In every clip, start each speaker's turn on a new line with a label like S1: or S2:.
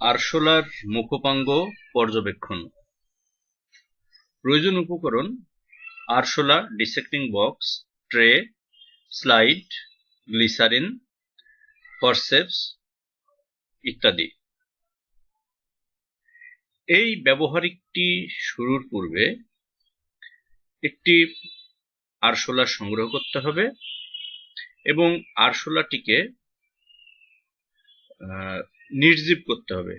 S1: আরশোলার মুখোপাঙ্গ পর্যবেক্ষণ। প্রয়োজন উপকরণ, আরশোলা dissecting box, tray, slide, glycerine, forceps ইত্যাদি। এই ব্যবহারিকটি শুরুর পূর্বে একটি আরশোলা সংগ্রহ করতে হবে এবং আরশোলাটিকে নির্জীব করতে হবে।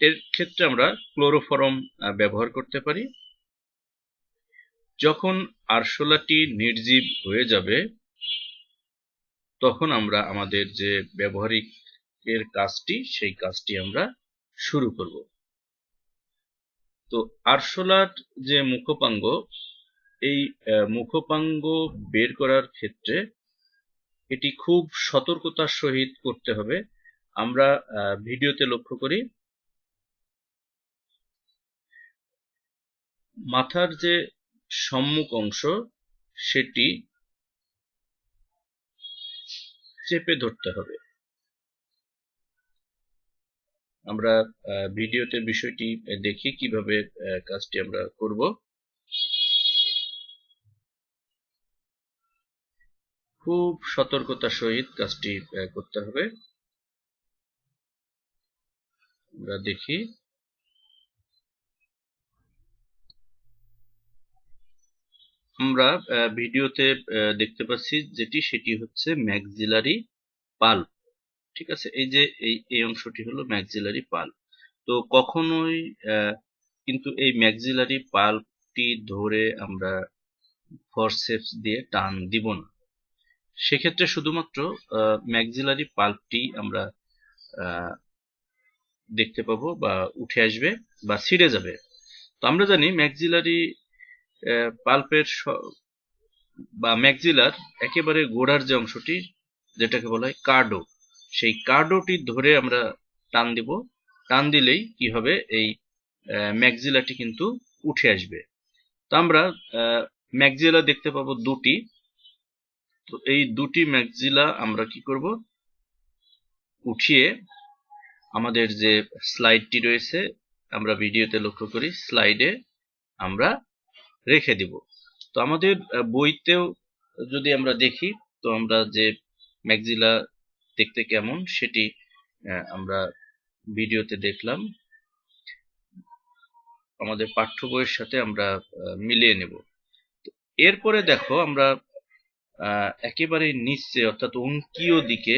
S1: এর ক্ষেত্রে আমরা ক্লোরোফরম ব্যবহার করতে পারি। যখন আরশোলাটি নির্জীব হয়ে যাবে, তখন আমরা আমাদের যে ব্যবহারিক এর কাজটি, সেই কাজটি আমরা শুরু করব। তো আরশোলার যে মুখোপাঙ্গ, এই মুখোপাঙ্গ বের করার ক্ষেত্রে এটি খুব সতর্কতার সহিত করতে হবে। আমরা ভিডিওতে লক্ষ্য করি, মাথার যে সম্মুখ অংশ, সেটি চেপে ধরতে হবে। আমরা ভিডিওতে বিষয়টি দেখি, কীভাবে কাজটি আমরা করব। খুব সতর্কতার সহিত কাজটি করতে হবে। আমরা দেখি। আমরা ভিডিওতে দেখতে পাচ্ছি যেটি, সেটি হচ্ছে ম্যাক্সিলারি পাল্প ঠিক আছে? এই যে, এই এই অংশটি হলো ম্যাক্সিলারি পাল্প তো কখনোই কিন্তু এই ম্যাক্সিলারি পাল্পটি ধরে আমরা ফরসেপস দিয়ে টান দিব না। সেক্ষেত্রে শুধুমাত্র ম্যাক্সিলারি পাল্পটি আমরা দেখতে পাবো বা উঠে আসবে বা ছিঁড়ে যাবে। তো আমরা জানি ম্যাক্সিলারি পাল্পের বা ম্যাক্সিলার একেবারে গোড়ার যে অংশটি, যেটাকে বলা হয় কার্ডো, সেই কার্ডোটি ধরে আমরা টান দিব। টান দিলেই কি হবে? এই ম্যাক্সিলাটি কিন্তু উঠে আসবে। তো আমরা ম্যাক্সিলা দেখতে পাবো দুটি। তো এই দুটি ম্যাক্সিলা আমরা কি করব? উঠিয়ে আমাদের যে স্লাইডটি রয়েছে, আমরা ভিডিওতে লক্ষ্য করি স্লাইডে আমরা রেখে দিব। তো আমাদের বইতেও যদি আমরা দেখি, তো আমরা যে ম্যাক্সিলা দেখতে কেমন, সেটি আমরা ভিডিওতে দেখলাম। আমাদের পাঠ্য বইয়ের সাথে আমরা মিলিয়ে নেব। এরপরে দেখো, আমরা একেবারে নিচে, অর্থাৎ অঙ্কীয় দিকে,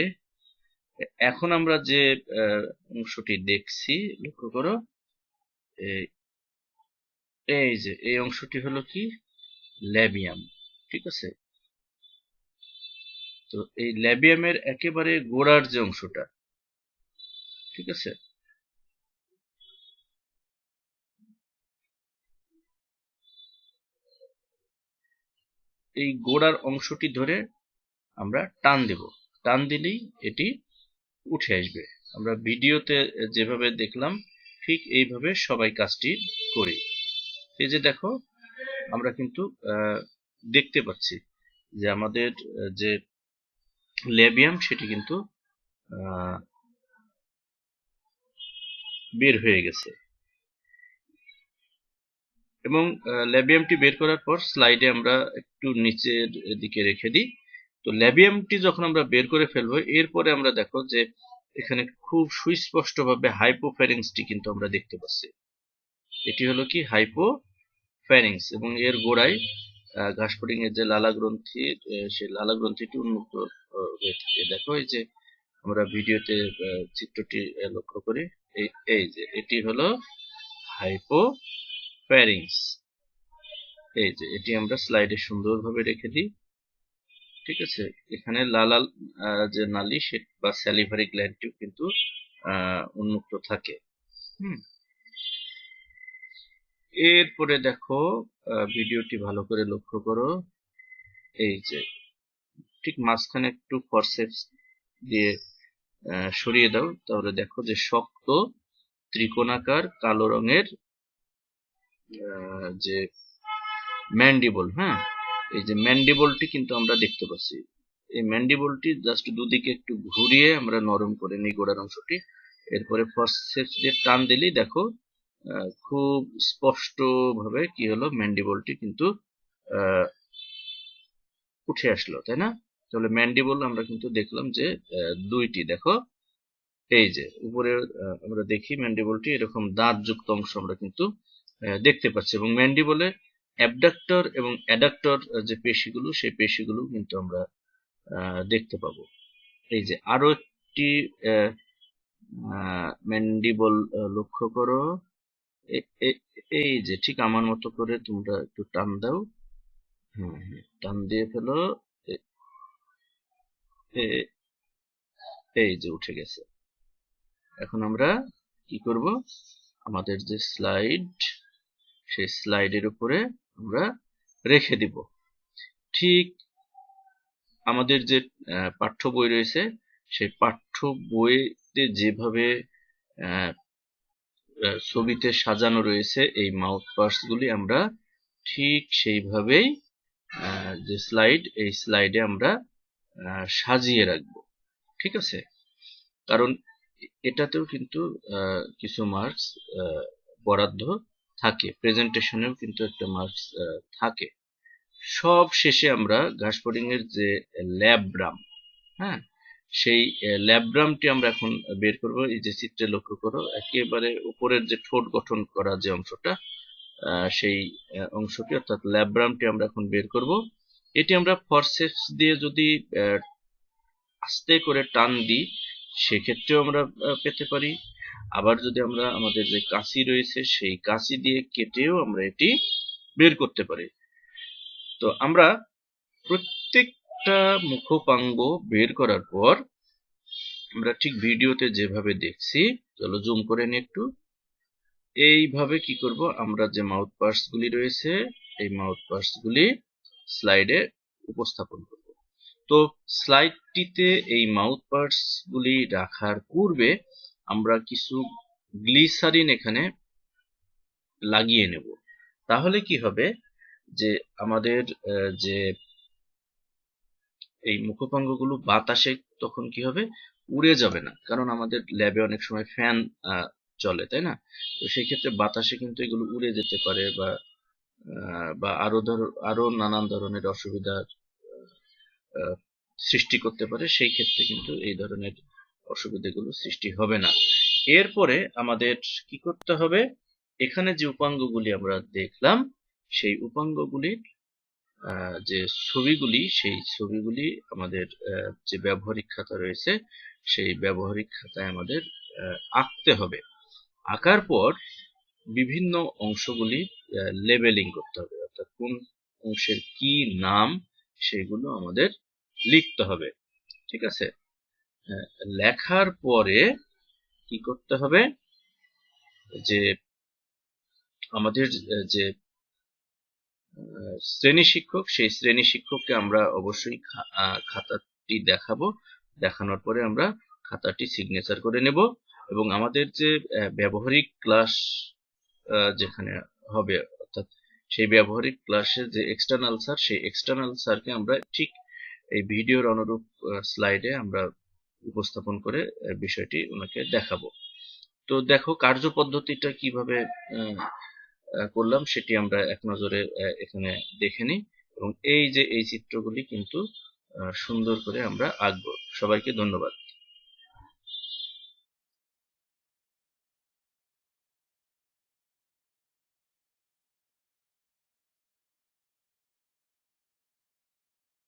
S1: এখন আমরা যে অংশটি দেখছি, লক্ষ্য করো এই যে, এই অংশটি হলো কি? ল্যাবিয়াম, ঠিক আছে? তো এই ল্যাবিয়ামের একেবারে গোড়ার যে অংশটা, ঠিক আছে? এই গোড়ার অংশটি ধরে আমরা টান দেব। টান দিলেই এটি উঠে আসবে। আমরা ভিডিওতে যেভাবে দেখলাম, ঠিক এইভাবে সবাই কাজটি করি। এই যে দেখো, আমরা কিন্তু দেখতে পাচ্ছি যে আমাদের, যে লেবিয়াম, সেটি কিন্তু বের হয়ে গেছে। এবং ল্যাবিয়ামটি বের করার পর স্লাইডে আমরা একটু নিচের দিকে রেখে দিই। তো ল্যাবিয়ামটি যখন আমরা বের করে ফেলব, এরপরে আমরা দেখো যে এখানে খুব সুস্পষ্টভাবে হাইপোফ্যারিংসটি কিন্তু আমরা দেখতে পাচ্ছি। এটি হলো কি? হাইপোফ্যারিংস এবং এর গোড়ায় ঘাসফড়িং এর যে লালা গ্রন্থি সেই লালা গ্রন্থিটি উন্মুক্ত হয়ে থাকে দেখো এই যে আমরা ভিডিওতে চিত্রটি লক্ষ্য করি। এই যে এটি হলো হাইপোফ্যারিংস এই যে, এটি আমরা স্লাইডে সুন্দরভাবে রেখে দিই। ঠিক আছে? এখানে লালাল যে নালি সে বা স্যালিভারি গ্ল্যান্ডটিও কিন্তু উন্মুক্ত থাকে। এরপরে দেখো ভিডিওটি ভালো করে লক্ষ্য করো। এই যে, ঠিক মাঝখানে একটু ফরসেপস দিয়ে সরিয়ে দাও। তাহলে দেখো যে শক্ত ত্রিকোণাকার কালো রঙের যে ম্যান্ডিবল হ্যাঁ? এই যে ম্যান্ডিবলটি কিন্তু আমরা দেখতে পাচ্ছি। এই ম্যান্ডিবলটি জাস্ট দুদিকে একটু ঘুরিয়ে আমরা নরম করে নিই গোড়ার অংশটি। এরপরে ফরসেপস দিয়ে টান দিলেই দেখো খুব স্পষ্ট ভাবে কি হলো ম্যান্ডিবলটি কিন্তু উঠে আসলো, তাই না? তাহলে ম্যান্ডিবল আমরা কিন্তু দেখলাম যে দুইটি, দেখো। এই যে, উপরে আমরা দেখি ম্যান্ডিবলটি এরকম দাঁত যুক্ত অংশ আমরা কিন্তু দেখতে পাচ্ছি। এবং ম্যান্ডিবলে অ্যাবডাক্টর এবং অ্যাডাক্টর যে পেশিগুলো, সেই পেশিগুলো কিন্তু আমরা দেখতে পাবো। এই যে আরও একটি ম্যান্ডিবল লক্ষ্য করো। এই যে ঠিক আমার মতো করে তোমরা একটু টান দাও। হ্যাঁ টান দিয়ে ফেলো। এই যে উঠে গেছে। এখন আমরা কি করব? আমাদের যে স্লাইড সেই স্লাইডের উপরে আমরা রেখে দিব। ঠিক আমাদের যে পাঠ্য বই রয়েছে, সেই পাঠ্য বইতে যেভাবে ছবিতে সাজানো রয়েছে এই মাউথ পার্টস গুলি আমরা ঠিক সেইভাবেই যে স্লাইড, এই স্লাইডে আমরা সাজিয়ে রাখব। ঠিক আছে? কারণ এটাতেও কিন্তু কিছু মার্কস বরাদ্দ থাকে প্রেজেন্টেশনেও কিন্তু একটা মার্কস থাকে। সব শেষে আমরা ঘাসফড়িং এর যে ল্যাবরাম হ্যাঁ? সেই ল্যাবরামটি আমরা এখন বের করব। এই যে চিত্রে লক্ষ্য করো, একেবারে উপরের যে ঠোঁট গঠন করা যে অংশটা সেই অংশটি, অর্থাৎ ল্যাবরামটি আমরা এখন বের করব। এটি আমরা ফরসেপস দিয়ে যদি আস্তে করে টান দিই, সেক্ষেত্রেও আমরা পেতে পারি। আবার যদি আমরা আমাদের যে কাঁচি রয়েছে, সেই কাঁচি দিয়ে কেটেও আমরা এটি বের করতে পারি। তো আমরা প্রত্যেকটা মুখপাঙ্গ বের করার পর আমরা ঠিক ভিডিওতে যেভাবে দেখছি, চলো জুম করে নিই একটু। এইভাবে কি করব? আমরা যে মাউথ গুলি রয়েছে, এই মাউথ গুলি স্লাইডে উপস্থাপন করব। তো স্লাইডটিতে এই মাউথ গুলি রাখার পূর্বে আমরা কিছু গ্লিসারিন এখানে লাগিয়ে নেব। তাহলে কি হবে যে আমাদের যে এই মুখপাঙ্গগুলো বাতাসে তখন কি হবে? উড়ে যাবে না। কারণ আমাদের ল্যাবে অনেক সময় ফ্যান চলে, তাই না? তো সেই ক্ষেত্রে বাতাসে কিন্তু এগুলো উড়ে যেতে পারে বা বা আরও ধর, আরও নানান ধরনের অসুবিধার সৃষ্টি করতে পারে। সেই ক্ষেত্রে কিন্তু এই ধরনের অসুবিধাগুলো সৃষ্টি হবে না। এরপরে আমাদের কি করতে হবে? এখানে যে উপাঙ্গগুলি আমরা দেখলাম, সেই উপাঙ্গগুলির যে ছবিগুলি, সেই ছবিগুলি আমাদের যে ব্যবহারিক খাতা রয়েছে, সেই ব্যবহারিক খাতায় আমাদের আঁকতে হবে। আঁকার পর বিভিন্ন অংশগুলি লেবেলিং করতে হবে। অর্থাৎ কোন অংশের কি নাম, সেগুলো আমাদের লিখতে হবে। ঠিক আছে? লেখার পরে কি করতে হবে? যে আমাদের যে শ্রেণি শিক্ষক, সেই শ্রেণি শিক্ষককে আমরা অবশ্যই খাতাটি দেখাবো। দেখানোর পরে আমরা খাতাটি সিগনেচার করে নেব এবং আমাদের যে ব্যবহারিক ক্লাস যেখানে হবে, অর্থাৎ সেই ব্যবহারিক ক্লাসের যে এক্সটার্নাল স্যার সেই এক্সটার্নাল স্যারকে আমরা ঠিক এই ভিডিওর অনুরূপ স্লাইডে আমরা উপস্থাপন করে বিষয়টি ওনাকে দেখাবো। তো দেখো কার্যপদ্ধতিটা কীভাবে করলাম সেটি আমরা এক নজরে এখানে দেখে নিই এবং এই যে এই চিত্রগুলি কিন্তু সুন্দর করে আমরা আঁকবো। সবাইকে ধন্যবাদ।